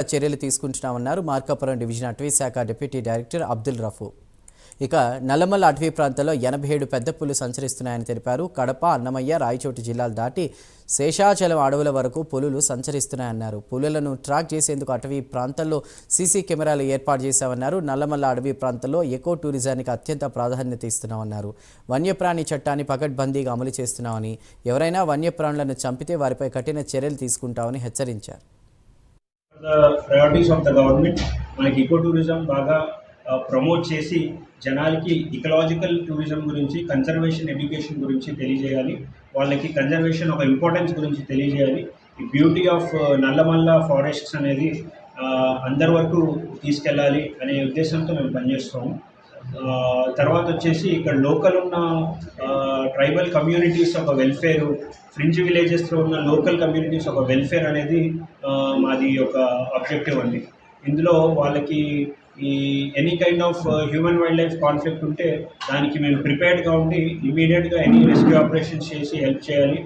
చర్యలు తీసుకుంటున్నామన్నారు మార్కాపురం డివిజన్ అటవీ శాఖ డిప్యూటీ డైరెక్టర్ అబ్దుల్ రఫూ. ఇక నల్లమల్ల అటవీ ప్రాంతంలో ఎనభై ఏడు పెద్ద పులు సంచరిస్తున్నాయని తెలిపారు. కడప అన్నమయ్య రాయచోటి జిల్లాలు దాటి శేషాచలం అడవుల వరకు పులులు సంచరిస్తున్నాయన్నారు. పులులను ట్రాక్ చేసేందుకు అటవీ ప్రాంతంలో సీసీ కెమెరాలు ఏర్పాటు చేశామన్నారు. నల్లమల్ల అడవి ప్రాంతంలో ఎకో టూరిజానికి అత్యంత ప్రాధాన్యత ఇస్తున్నామన్నారు. వన్యప్రాణి చట్టాన్ని పకడ్బందీగా అమలు చేస్తున్నామని ఎవరైనా వన్యప్రాణులను చంపితే వారిపై కఠిన చర్యలు తీసుకుంటామని హెచ్చరించారు. The priorities of the government మనకి ఈకో టూరిజం బాగా uh, ప్రమోట్ చేసి జనాలకి ఇకలాజికల్ టూరిజం గురించి కన్జర్వేషన్ ఎడ్యుకేషన్ గురించి తెలియజేయాలి. వాళ్ళకి కన్జర్వేషన్ ఒక ఇంపార్టెన్స్ గురించి తెలియజేయాలి. ఈ beauty of uh, Nallamala forests అనేది uh, అందరి వరకు తీసుకెళ్ళాలి అనే ఉద్దేశంతో మేము పనిచేస్తాము. తర్వాత వచ్చేసి ఇక్కడ లోకల్ ఉన్న ట్రైబల్ కమ్యూనిటీస్ ఒక వెల్ఫేర్ ఫ్రింజ్ విలేజెస్లో ఉన్న లోకల్ కమ్యూనిటీస్ ఒక వెల్ఫేర్ అనేది మాది ఒక అబ్జెక్టివ్ అండి. ఇందులో వాళ్ళకి ఈ any kind of human wildlife conflict ఉంటే దానికి మేము ప్రిపేర్డ్గా ఉండి ఇమీడియట్గా ఎనీ రెస్క్యూ ఆపరేషన్స్ చేసి హెల్ప్ చేయాలి.